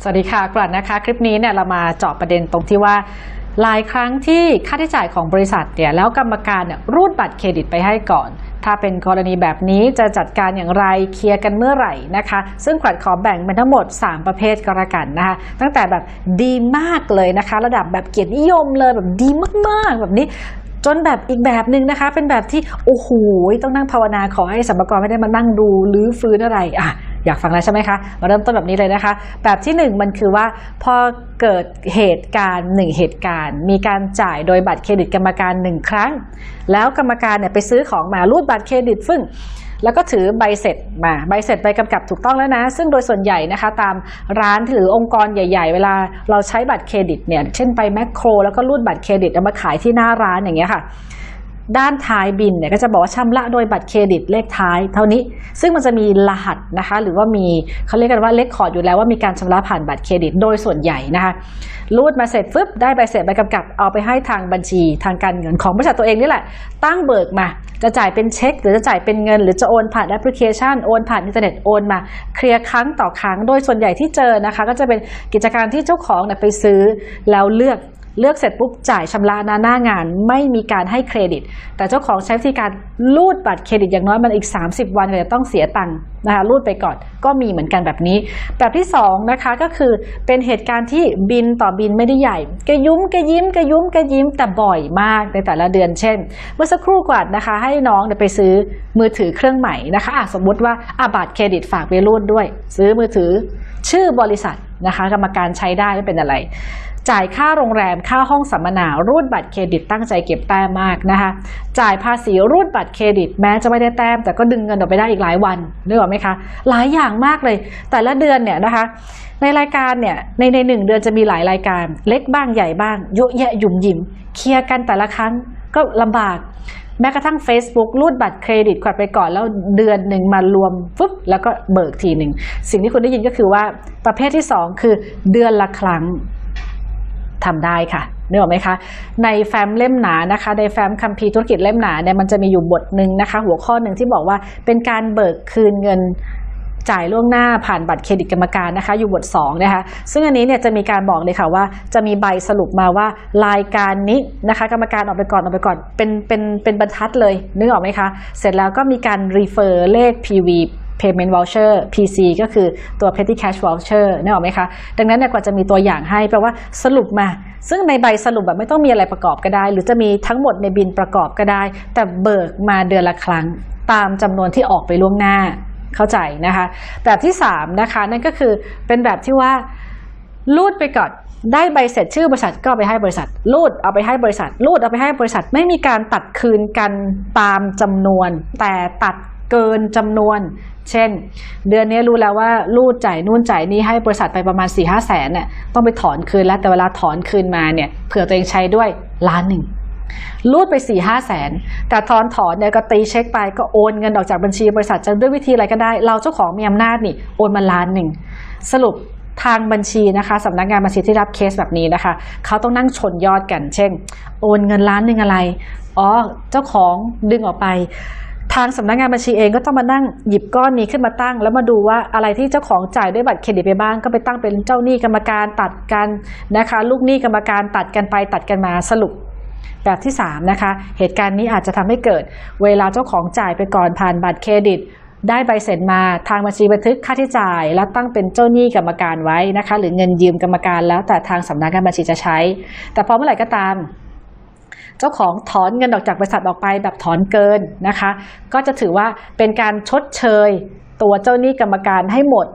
สวัสดีค่ะกรันนะคะ คลิปนี้เนี่ยเรามาเจาะประเด็นตรงที่ว่าหลายครั้งที่ค่าใช้จ่ายของบริษัทเนี่ยแล้วกรรมการเนี่ยรูดบัตรเครดิตไปให้ก่อน ถ้าเป็นกรณีแบบนี้จะจัดการอย่างไรเคลียร์กันเมื่อไหร่นะคะ ซึ่งขวัญขอแบ่งเป็นทั้งหมด 3 ประเภทก็แล้วกันนะคะตั้งแต่แบบดีมากเลยนะคะ ระดับแบบเกียรตินิยมเลยแบบดีมากๆ แบบนี้จนแบบอีกแบบหนึ่งนะคะ เป็นแบบที่ โอ้โห ต้องนั่งภาวนาขอให้สัมภาระไม่ได้มานั่งดูหรือฟื้นอะไรอะ อยากฟังแล้วใช่ไหมคะ มาเริ่มต้นแบบนี้เลยนะคะ แบบที่หนึ่งมันคือว่าพอเกิดเหตุการณ์หนึ่งเหตุการณ์ มีการจ่ายโดยบัตรเครดิตกรรมการหนึ่งครั้ง แล้วกรรมการเนี่ยไปซื้อของมารูดบัตรเครดิตฟึ่งแล้วก็ถือใบเสร็จมา ใบเสร็จใบกำกับถูกต้องแล้วนะ ซึ่งโดยส่วนใหญ่นะคะ ตามร้านหรือองค์กรใหญ่ ๆ เวลาเราใช้บัตรเครดิตเนี่ย เช่นไปแมคโคร แล้วก็รูดบัตรเครดิตเอามาขายที่หน้าร้านอย่างเงี้ยค่ะ ด้านท้ายบินเนี่ยก็จะบอกว่าชำระโดยบัตรเครดิตเลขท้าย เท่านี้ซึ่งมันจะมีรหัสนะคะ หรือว่ามีเขาเรียกกันว่าเลขคอร์ดอยู่แล้วว่ามีการชำระผ่านบัตรเครดิตโดยส่วนใหญ่นะคะรูดมาเสร็จฟึบได้ใบเสร็จใบกำกับเอาไปให้ทางบัญชีทางการเงินของบริษัทตัวเองนี่แหละ ตั้งเบิกมา จะจ่ายเป็นเช็ค หรือจะจ่ายเป็นเงิน หรือจะโอนผ่านแอปพลิเคชันโอนผ่านอินเทอร์เน็ตโอนมาเคลียร์ครั้งต่อครั้งโดยส่วนใหญ่ที่เจอนะคะ ก็จะเป็นกิจการที่เจ้าของเนี่ยไปซื้อแล้วเลือก เลือกเสร็จปุ๊บจ่ายชำระหน้าหน้างาน ไม่มีการให้เครดิต แต่เจ้าของใช้วิธีการรูดบัตรเครดิตอย่างน้อยมันอีก 30 วันก็จะต้องเสียตังค์นะคะรูดไปก่อนก็มีเหมือนกันแบบนี้ แบบที่2นะคะก็คือเป็นเหตุการณ์ที่บินต่อบินไม่ได้ใหญ่กระยุ้มกระยิ้มกระยุ้มกระยิ้มแต่บ่อยมากในแต่ละเดือนเช่น เมื่อสักครู่กว่านนะคะ ให้น้องเนี่ยไปซื้อมือถือเครื่องใหม่นะคะอะสมมุติว่าอาบัตรเครดิตฝากไปรูดด้วย ซื้อมือถือชื่อบริษัทนะคะ กรรมการใช้ได้ไม่เป็นอะไร จ่ายค่าโรงแรมค่าห้องสัมมนารูดบัตรเครดิตตั้งใจเก็บแต้มมากนะคะจ่ายภาษีรูดบัตรเครดิตแม้จะไม่ได้แต้ม แต่ก็ดึงเงินออกไปได้อีกหลายวันนึกออกไหมคะ หลายอย่างมากเลย แต่ละเดือนเนี่ยนะคะ ในรายการเนี่ยในในหนึ่งเดือนจะมีหลายรายการ เล็กบ้างใหญ่บ้างเยอะแยะหยุ่มยิมเคลียร์กันแต่ละครั้งก็ลำบากแม้กระทั่ง Facebook รูดบัตรเครดิตกดไปก่อนแล้วเดือนหนึ่งมารวมฟึบแล้วก็เบิกทีหนึ่ง สิ่งที่คุณได้ยินก็คือว่าประเภทที่สองคือเดือนละครั้ง ทำได้ค่ะนึกออกไหมคะ ในแฟ้มเล่มหนานะคะ ในแฟ้มคัมภีร์ธุรกิจเล่มหนาเนี่ยมันจะมีอยู่บทหนึ่งนะคะ หัวข้อหนึ่งที่บอกว่าเป็นการเบิกคืนเงินจ่ายล่วงหน้าผ่านบัตรเครดิตกรรมการนะคะ อยู่บท2นะคะซึ่งอันนี้เนี่ยจะมีการบอกเลยค่ะว่าจะมีใบสรุปมาว่ารายการนี้นะคะ กรรมการออกไปก่อนออกไปก่อนเป็นเป็นเป็นบรรทัดเลยนึกออกไหมคะ เสร็จแล้วก็มีการ refer เลข PV payment voucher PC ก็คือตัว petty cash voucher นึกออกไหมคะ ดังนั้นเนี่ยกว่าจะมีตัวอย่างให้แปลว่าสรุปมา ซึ่งในใบสรุปแบบไม่ต้องมีอะไรประกอบก็ได้ หรือจะมีทั้งหมดในบินประกอบก็ได้ แต่เบิกมาเดือนละครั้ง ตามจำนวนที่ออกไปล่วงหน้าเข้าใจนะคะ แบบที่ 3 นะคะ นั่นก็คือเป็นแบบที่ว่ารูดไปก่อนได้ใบเสร็จชื่อบริษัทก็ไปให้บริษัท รูดเอาไปให้บริษัท รูดเอาไปให้บริษัทไม่มีการตัดคืนกันตามจำนวน แต่ตัด เกินจำนวน เช่น เดือนนี้รู้แล้วว่ารูดจ่ายนู่นจ่ายนี่ให้บริษัทไปประมาณ4ี่ห้าแสนเนี่ยต้องไปถอนคืนแล้วแต่เวลาถอนคืนมาเนี่ยเผื่อตัวเองใช้ด้วยล้านหนึ่งรูดไป4ี่ห้าแสน แต่ถอนถอนเนี่ยก็ตีเช็คไปก็โอนเงินออกจากบัญชีบริษัทจะด้วยวิธีอะไรก็ได้ เราเจ้าของมีอำนาจนี่โอนมาล้านหนึ่ง สรุปทางบัญชีนะคะสำนักงานบัญชีที่รับเคสแบบนี้นะคะ เขาต้องนั่งชนยอดกัน เช่น โอนเงินล้านหนึ่งอะไร อ๋อ เจ้าของดึงออกไป ทางสำนักงานบัญชีเองก็ต้องมานั่งหยิบก้อนนี้ขึ้นมาตั้ง แล้วมาดูว่าอะไรที่เจ้าของจ่ายด้วยบัตรเครดิตไปบ้าง ก็ไปตั้งเป็นเจ้าหนี้กรรมการตัดกันนะคะ ลูกหนี้กรรมการตัดกันไปตัดกันมาสรุปแบบที่ 3 นะคะ เหตุการณ์นี้อาจจะทำให้เกิด เวลาเจ้าของจ่ายไปก่อนผ่านบัตรเครดิต ได้ใบเสร็จมาทางบัญชีบันทึกค่าที่จ่าย แล้วตั้งเป็นเจ้าหนี้กรรมการไว้นะคะ หรือเงินยืมกรรมการแล้วแต่ทางสำนักงานบัญชีจะใช้ แต่พอเมื่อไหร่ก็ตาม เจ้าของถอนเงินออกจากบริษัทออกไปแบบถอนเกินนะคะ ก็จะถือว่าเป็นการชดเชย ตัวเจ้าหนี้กรรมการให้หมด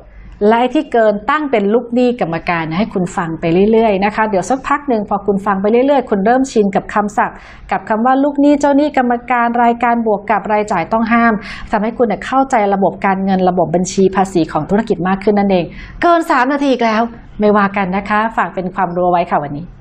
และที่เกินตั้งเป็นลูกหนี้กรรมการให้คุณฟังไปเรื่อยๆนะคะเดี๋ยวสักพักหนึ่งพอคุณฟังไปเรื่อยๆ คุณเริ่มชินกับคำศัพท์ กับคำว่าลูกหนี้เจ้าหนี้กรรมการรายการบวกกับรายจ่ายต้องห้ามทำให้คุณเข้าใจระบบการเงินระบบบัญชีภาษีของธุรกิจมากขึ้นนั่นเอง เกิน 3 นาทีแล้ว ไม่ว่ากันนะคะ ฝากเป็นความรู้ไว้ค่ะวันนี้